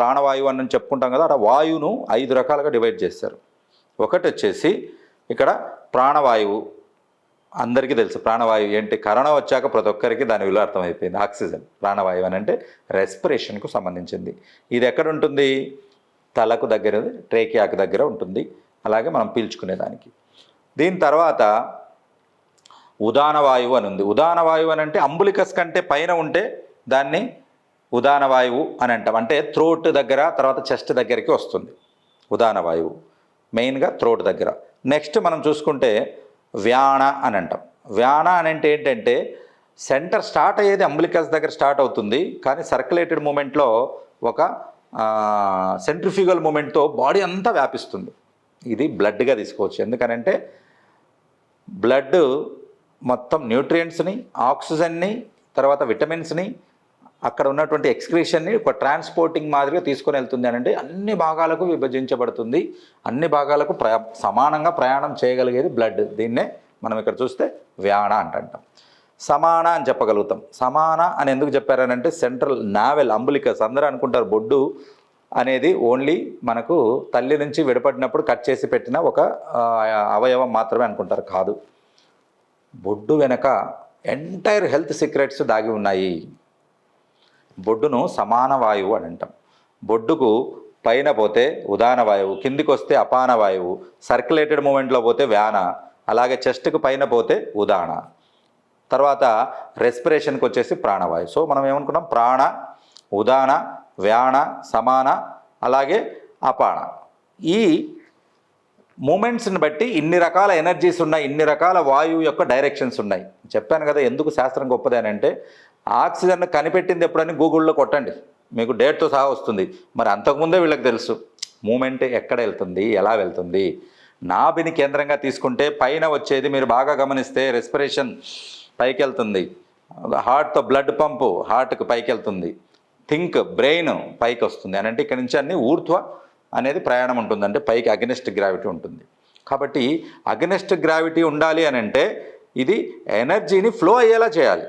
ప్రాణవాయువు అని చెప్పుకుంటాం కదా అక్కడ వాయువును ఐదు రకాలుగా డివైడ్ చేస్తారు. ఒకటి వచ్చేసి ఇక్కడ ప్రాణవాయువు అందరికీ తెలుసు ప్రాణవాయువు ఏంటి? కరోనా వచ్చాక ప్రతి ఒక్కరికి దాని విలువ అర్థమైపోయింది. ఆక్సిజన్ ప్రాణవాయువు అని అంటే రెస్పిరేషన్కు సంబంధించింది. ఇది ఎక్కడ ఉంటుంది? తలకు దగ్గర ట్రేకియాకు దగ్గర ఉంటుంది. అలాగే మనం పీల్చుకునేదానికి దీని తర్వాత ఉదాన వాయువు అని ఉంది. ఉదాన వాయువు అని అంటే అంబులికస్ కంటే పైన ఉంటే దాన్ని ఉదాన వాయువు అని అంటాం. అంటే థ్రోట్ దగ్గర తర్వాత చెస్ట్ దగ్గరికి వస్తుంది. ఉదాన వాయువు. మెయిన్గా థ్రోట్ దగ్గర. నెక్స్ట్ మనం చూసుకుంటే వ్యాణ అని అంటాం. వ్యాణ అని అంటే ఏంటంటే సెంటర్ స్టార్ట్ అయ్యేది అంబులికల్స్ దగ్గర స్టార్ట్ అవుతుంది. కానీ సర్క్యులేటెడ్ మూమెంట్లో ఒక సెంట్రిఫ్యూగల్ మూమెంట్తో బాడీ అంతా వ్యాపిస్తుంది. ఇది బ్లడ్గా తీసుకోవచ్చు. ఎందుకనంటే బ్లడ్ మొత్తం న్యూట్రియంట్స్ని ఆక్సిజన్ని తర్వాత విటమిన్స్ని అక్కడ ఉన్నటువంటి ఎక్స్క్రీషన్ని ఒక ట్రాన్స్పోర్టింగ్ మాదిరిగా తీసుకొని వెళ్తుంది అని అంటే అన్ని భాగాలకు విభజించబడుతుంది. అన్ని భాగాలకు ప్రయా సమానంగా ప్రయాణం చేయగలిగేది బ్లడ్ దీన్నే మనం ఇక్కడ చూస్తే వ్యాణ అంటాం. సమాన అని చెప్పగలుగుతాం. సమాన అని ఎందుకు చెప్పారనంటే సెంట్రల్ నావెల్ అంబులికస్ అందరూ అనుకుంటారు బొడ్డు అనేది ఓన్లీ మనకు తల్లి నుంచి విడపడినప్పుడు కట్ చేసి పెట్టిన ఒక అవయవం మాత్రమే అనుకుంటారు. కాదు. బొడ్డు వెనక ఎంటైర్ హెల్త్ సీక్రెట్స్ దాగి ఉన్నాయి. బొడ్డును సమాన వాయువు అని అంటాం. బొడ్డుకు పైన పోతే ఉదాన వాయువు కిందికి వస్తే అపాన వాయువు సర్క్యులేటెడ్ మూమెంట్లో పోతే వ్యాన అలాగే చెస్ట్కి పైన పోతే ఉదాన తర్వాత రెస్పిరేషన్కి వచ్చేసి ప్రాణవాయువు సో మనం ఏమనుకున్నాం? ప్రాణ ఉదాన వ్యాన సమాన అలాగే అపాన. ఈ మూమెంట్స్ని బట్టి ఇన్ని రకాల ఎనర్జీస్ ఉన్నాయి ఇన్ని రకాల వాయువు యొక్క డైరెక్షన్స్ ఉన్నాయి. చెప్పాను కదా ఎందుకు శాస్త్రం గొప్పది అని అంటే ఆక్సిజన్ కనిపెట్టింది ఎప్పుడని గూగుల్లో కొట్టండి. మీకు డేట్తో సహా వస్తుంది. మరి అంతకుముందే వీళ్ళకి తెలుసు. మూమెంట్ ఎక్కడ వెళ్తుంది? ఎలా వెళ్తుంది? నాభిని కేంద్రంగా తీసుకుంటే పైన వచ్చేది మీరు బాగా గమనిస్తే రెస్పిరేషన్ పైకి వెళ్తుంది. హార్ట్తో బ్లడ్ పంపు హార్ట్కి పైకి వెళ్తుంది. థింక్ బ్రెయిన్ పైకి వస్తుంది. అని అంటే ఇక్కడ నుంచి అన్ని ఊర్ధ్వ అనేది ప్రయాణం ఉంటుంది. అంటే పైకి అగెనిస్ట్ గ్రావిటీ ఉంటుంది. కాబట్టి అగెనిస్ట్ గ్రావిటీ ఉండాలి అని అంటే ఇది ఎనర్జీని ఫ్లో అయ్యేలా చేయాలి.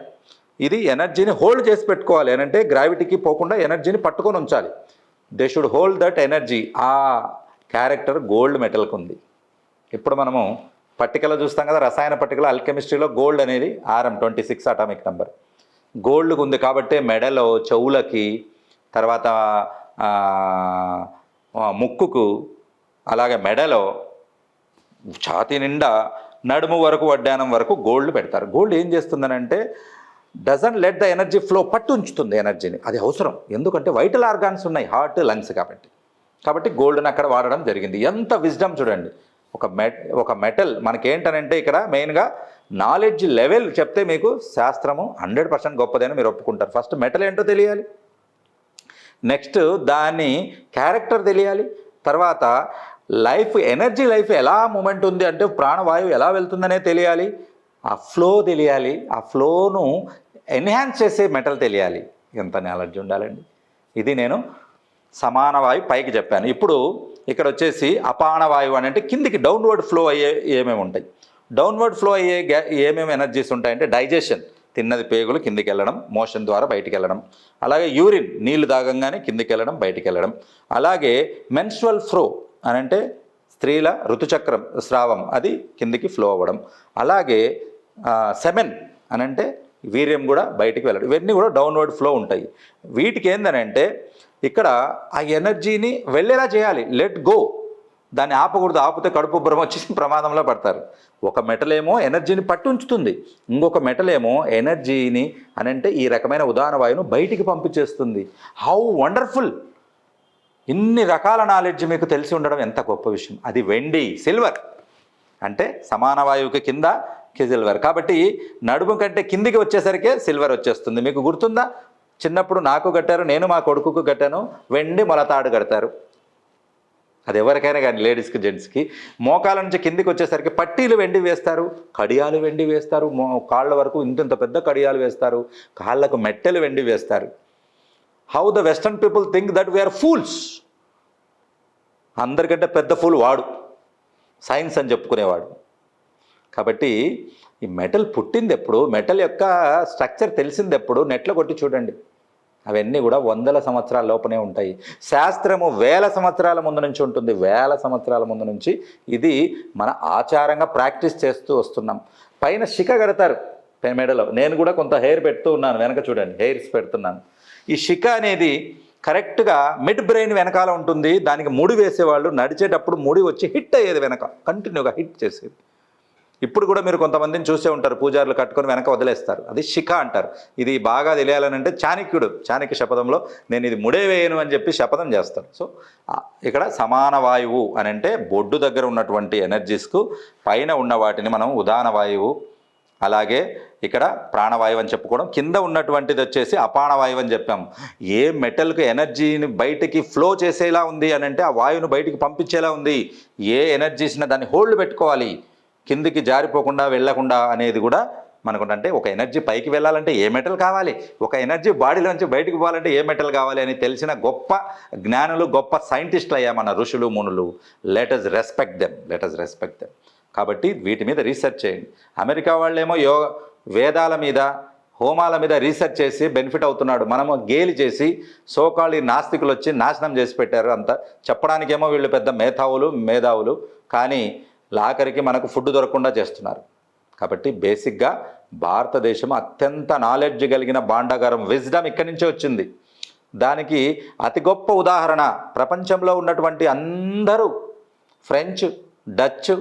ఇది ఎనర్జీని హోల్డ్ చేసి పెట్టుకోవాలి. అని అంటే గ్రావిటీకి పోకుండా ఎనర్జీని పట్టుకొని ఉంచాలి. They should hold that energy. ఆ క్యారెక్టర్ గోల్డ్ మెటల్కి ఉంది. ఇప్పుడు మనము పట్టికలో చూస్తాం కదా రసాయన పట్టికలో అల్కెమిస్ట్రీలో గోల్డ్ అనేది RM twenty six atomic number. గోల్డ్కి ఉంది కాబట్టి మెడలో చెవులకి తర్వాత ముక్కుకు అలాగే మెడలో ఛాతీ నిండా నడుము వరకు వడ్డానం వరకు గోల్డ్ పెడతారు. గోల్డ్ ఏం చేస్తుందనంటే doesn't let the energy flow పట్టు ఉంచుతుంది ఎనర్జీని అది అవసరం. ఎందుకంటే వైటల్ ఆర్గాన్స్ ఉన్నాయి హార్ట్ లంగ్స్ కాబట్టి. కాబట్టి గోల్డ్ని అక్కడ వాడడం జరిగింది. ఎంత విజ్డమ్ చూడండి. ఒక మెట్ ఒక మెటల్ మనకేంటనంటే ఇక్కడ మెయిన్గా నాలెడ్జ్ లెవెల్ చెప్తే మీకు శాస్త్రము హండ్రెడ్ పర్సెంట్ గొప్పదని మీరు ఒప్పుకుంటారు. ఫస్ట్ మెటల్ ఏంటో తెలియాలి. నెక్స్ట్ దాని క్యారెక్టర్ తెలియాలి. తర్వాత లైఫ్ ఎనర్జీ లైఫ్ ఎలా మూమెంట్ ఉంది అంటే ప్రాణవాయువు ఎలా వెళ్తుందనే తెలియాలి. ఆ ఫ్లో తెలియాలి ఆ ఫ్లోను ఎన్హాన్స్ చేసే మెటల్ తెలియాలి. ఎంత నాలెడ్జ్ ఉండాలండి? ఇది నేను సమాన వాయువు పైకి చెప్పాను. ఇప్పుడు ఇక్కడ వచ్చేసి అపాన వాయువు అని అంటే కిందికి డౌన్వర్డ్ ఫ్లో అయ్యే ఏమేమి ఉంటాయి? డౌన్వర్డ్ ఫ్లో అయ్యే గ్యా ఏమేమి ఎనర్జీస్ ఉంటాయంటే డైజెషన్ తిన్నది పేగులు కిందికి వెళ్ళడం మోషన్ ద్వారా బయటికి వెళ్ళడం. అలాగే యూరిన్ నీళ్ళు తాగంగానే కిందికి వెళ్ళడం బయటికి వెళ్ళడం. అలాగే మెన్స్ట్రల్ ఫ్లో అని అంటే స్త్రీల ఋతుచక్రం స్రావం అది కిందికి ఫ్లో అవ్వడం. అలాగే సెమెన్ అని అంటే వీర్యం కూడా బయటికి వెళ్ళడం. ఇవన్నీ కూడా డౌన్వర్డ్ ఫ్లో ఉంటాయి. వీటికి ఏందనంటే ఇక్కడ ఆ ఎనర్జీని వెళ్ళేలా చేయాలి. Let go. దాన్ని ఆపకూడదు. ఆపితే కడుపు భ్రమ వచ్చి ప్రమాదంలో పడతారు. ఒక మెటల్ ఏమో ఎనర్జీని పట్టు ఉంచుతుంది ఇంకొక మెటల్ ఏమో ఎనర్జీని అని అంటే ఈ రకమైన ఉదాహరణ వాయువును బయటికి పంపించేస్తుంది. How wonderful! ఇన్ని రకాల నాలెడ్జ్ మీకు తెలిసి ఉండడం ఎంత గొప్ప విషయం. అది వెండి సిల్వర్. అంటే సమాన వాయువుకి కింద సిల్వర్. కాబట్టి నడుము కంటే కిందికి వచ్చేసరికే సిల్వర్ వచ్చేస్తుంది. మీకు గుర్తుందా? చిన్నప్పుడు నాకు కట్టారు నేను మా కొడుకుకు కట్టాను వెండి మొలతాడు కడతారు. అది ఎవరికైనా కానీ లేడీస్కి జెంట్స్కి. మోకాల నుంచి కిందికి వచ్చేసరికి పట్టీలు వెండి వేస్తారు కడియాలు వెండి వేస్తారు మో కాళ్ళ వరకు ఇంత ఇంత పెద్ద కడియాలు వేస్తారు కాళ్ళకు మెట్టెలు వెండి వేస్తారు. How the western people think that we are fools అందరికంటే పెద్ద ఫూల్ వాడు. సైన్స్ అని చెప్పుకునేవాడు. కాబట్టి ఈ మెటల్ పుట్టింది ఎప్పుడు మెటల్ యొక్క స్ట్రక్చర్ తెలిసింది ఎప్పుడు నెట్లో కొట్టి చూడండి. అవన్నీ కూడా వందల సంవత్సరాల లోపనే ఉంటాయి. శాస్త్రము వేల సంవత్సరాల ముందు నుంచి ఉంటుంది. వేల సంవత్సరాల ముందు నుంచి ఇది మన ఆచారంగా ప్రాక్టీస్ చేస్తూ వస్తున్నాం. పైన శిఖ కడతారు మెడలో. నేను కూడా కొంత హెయిర్ పెడుతూ ఉన్నాను. వెనక చూడండి హెయిర్స్ పెడుతున్నాను. ఈ శిఖ అనేది కరెక్ట్గా మిడ్ బ్రెయిన్ వెనకాల ఉంటుంది. దానికి ముడి వేసేవాళ్ళు నడిచేటప్పుడు ముడి వచ్చి హిట్ అయ్యేది వెనక. కంటిన్యూగా హిట్ చేసేది. ఇప్పుడు కూడా మీరు కొంతమందిని చూసే ఉంటారు పూజారులు కట్టుకొని వెనక వదిలేస్తారు. అది శిఖ అంటారు. ఇది బాగా తెలియాలని అంటే చాణక్యుడు చాణక్య శపథంలో నేను ఇది ముడే వేయను అని చెప్పి శపథం చేస్తాను సో ఇక్కడ సమాన వాయువు అని అంటే బొడ్డు దగ్గర ఉన్నటువంటి ఎనర్జీస్కు పైన ఉన్న వాటిని మనం ఉదాన వాయువు అలాగే ఇక్కడ ప్రాణవాయువు అని చెప్పుకోవడం. కింద ఉన్నటువంటిది వచ్చేసి అపానవాయువు అని చెప్పాం ఏ మెటల్కి ఎనర్జీని బయటికి ఫ్లో చేసేలా ఉంది అని అంటే ఆ వాయువును బయటికి పంపించేలా ఉంది. ఏ ఎనర్జీస్ని దాన్ని హోల్డ్ పెట్టుకోవాలి? కిందికి జారిపోకుండా వెళ్ళకుండా అనేది కూడా మనకు అంటే ఒక ఎనర్జీ పైకి వెళ్ళాలంటే ఏ మెటల్ కావాలి? ఒక ఎనర్జీ బాడీలోంచి బయటకు పోవాలంటే ఏ మెటల్ కావాలి అని తెలిసిన గొప్ప జ్ఞానులు గొప్ప సైంటిస్టులు అయ్యా మన ఋషులు మునులు. Let us respect them let us respect them కాబట్టి వీటి మీద రీసెర్చ్ చేయండి. అమెరికా వాళ్ళేమో యో వేదాల మీద హోమాల మీద రీసెర్చ్ చేసి బెనిఫిట్ అవుతున్నాడు. మనము గేలి చేసి సోకాళ్ళు నాస్తికులు వచ్చి నాశనం చేసి పెట్టారు అంత. చెప్పడానికేమో వీళ్ళు పెద్ద మేధావులు మేధావులు. కానీ లాకరికి మనకు ఫుడ్ దొరకకుండా చేస్తున్నారు. కాబట్టి బేసిక్గా భారతదేశం అత్యంత నాలెడ్జ్ కలిగిన భాండాగారం విజ్డమ్ ఇక్కడి నుంచే వచ్చింది. దానికి అతి గొప్ప ఉదాహరణ ప్రపంచంలో ఉన్నటువంటి అందరూ ఫ్రెంచ్ డచ్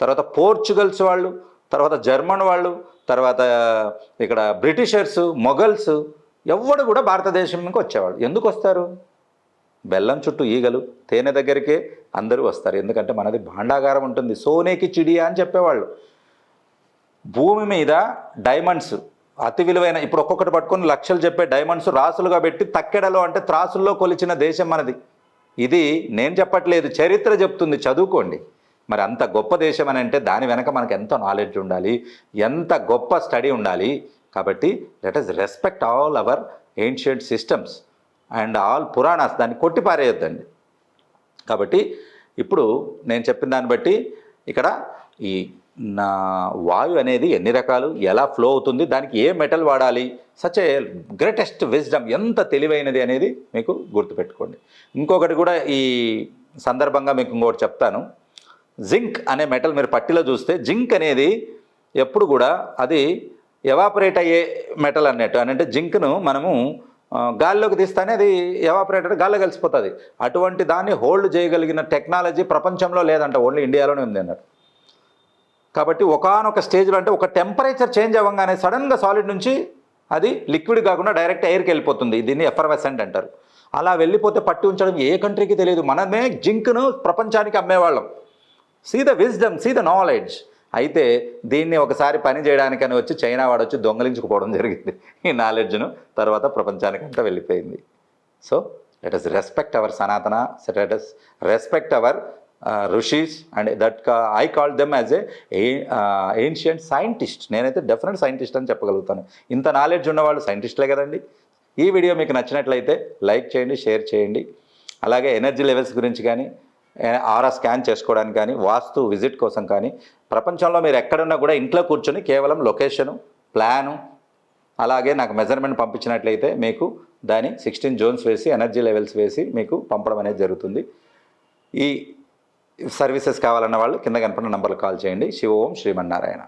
తర్వాత పోర్చుగల్స్ వాళ్ళు తర్వాత జర్మన్ వాళ్ళు తర్వాత ఇక్కడ బ్రిటిషర్స్ మొఘల్స్ ఎవడు కూడా భారతదేశంకి వచ్చేవాళ్ళు. ఎందుకు వస్తారు? బెల్లం చుట్టూ ఈగలు తేనె దగ్గరికే అందరూ వస్తారు. ఎందుకంటే మనది భాండాగారం ఉంటుంది. సోనేకి చిడియా అని చెప్పేవాళ్ళు. భూమి మీద డైమండ్స్ అతి విలువైన ఇప్పుడు ఒక్కొక్కటి పట్టుకొని లక్షలు చెప్పే డైమండ్స్ రాసులుగా పెట్టి తక్కెడలో అంటే త్రాసుల్లో కొలిచిన దేశం మనది. ఇది నేను చెప్పట్లేదు చరిత్ర చెప్తుంది. చదువుకోండి. మరి అంత గొప్ప దేశం అని అంటే దాని వెనక మనకు ఎంత నాలెడ్జ్ ఉండాలి? ఎంత గొప్ప స్టడీ ఉండాలి? కాబట్టి let us respect all our ancient systems and all puranas దాన్ని కొట్టిపారేయొద్దండి కాబట్టి ఇప్పుడు నేను చెప్పిన దాన్ని బట్టి ఇక్కడ ఈ నా వాయు అనేది ఎన్ని రకాలు ఎలా ఫ్లో అవుతుంది దానికి ఏ మెటల్ వాడాలి సచ్ ఏ గ్రేటెస్ట్ విజ్డమ్ ఎంత తెలివైనది అనేది మీకు గుర్తుపెట్టుకోండి. ఇంకొకటి కూడా ఈ సందర్భంగా మీకు ఇంకొకటి చెప్తాను. జింక్ అనే మెటల్ మీరు పట్టిలో చూస్తే జింక్ అనేది ఎప్పుడు కూడా అది ఎవాపరేట్ అయ్యే మెటల్ అన్నట్టు. అని అంటే జింక్ను మనము గాల్లోకి తీస్తేనే అది ఎవాపరేటర్ గాల్లో కలిసిపోతుంది. అటువంటి దాన్ని హోల్డ్ చేయగలిగిన టెక్నాలజీ ప్రపంచంలో లేదంట ఓన్లీ ఇండియాలోనే ఉంది అన్నారు కాబట్టి ఒకానొక స్టేజ్లో అంటే ఒక టెంపరేచర్ చేంజ్ అవ్వగానే సడన్గా సాలిడ్ నుంచి అది లిక్విడ్ కాకుండా డైరెక్ట్ ఎయిర్కి వెళ్ళిపోతుంది. దీన్ని ఎఫర్వెసెంట్ అంటారు. అలా వెళ్ళిపోతే పట్టి ఉంచడం ఏ కంట్రీకి తెలియదు. మనమే జింక్ను ప్రపంచానికి అమ్మేవాళ్ళం. See the wisdom see the knowledge అయితే దీన్ని ఒకసారి పని చేయడానికని వచ్చి చైనా వాడు వచ్చి దొంగలించుకుపోవడం జరిగింది. ఈ నాలెడ్జ్ను తర్వాత ప్రపంచానికంతా వెళ్ళిపోయింది. So let us respect our Sanatana let us respect our rishis and that I call them as a ancient scientist నేనైతే డెఫినెట్ సైంటిస్ట్ అని చెప్పగలుగుతాను. ఇంత నాలెడ్జ్ ఉన్నవాళ్ళు సైంటిస్టులే కదండి. ఈ వీడియో మీకు నచ్చినట్లయితే లైక్ చేయండి షేర్ చేయండి. అలాగే ఎనర్జీ లెవెల్స్ గురించి కానీ ఆరా స్కాన్ చేసుకోవడానికి కానీ వాస్తు విజిట్ కోసం కానీ ప్రపంచంలో మీరు ఎక్కడున్నా కూడా ఇంట్లో కూర్చొని కేవలం లొకేషను ప్లాను అలాగే నాకు మెజర్మెంట్ పంపించినట్లయితే మీకు దాని సిక్స్టీన్ జోన్స్ వేసి ఎనర్జీ లెవెల్స్ వేసి మీకు పంపడం అనేది జరుగుతుంది. ఈ సర్వీసెస్ కావాలన్న వాళ్ళు కింద కనపడిన నంబర్లు కాల్ చేయండి. శివ ఓం శ్రీమన్నారాయణ.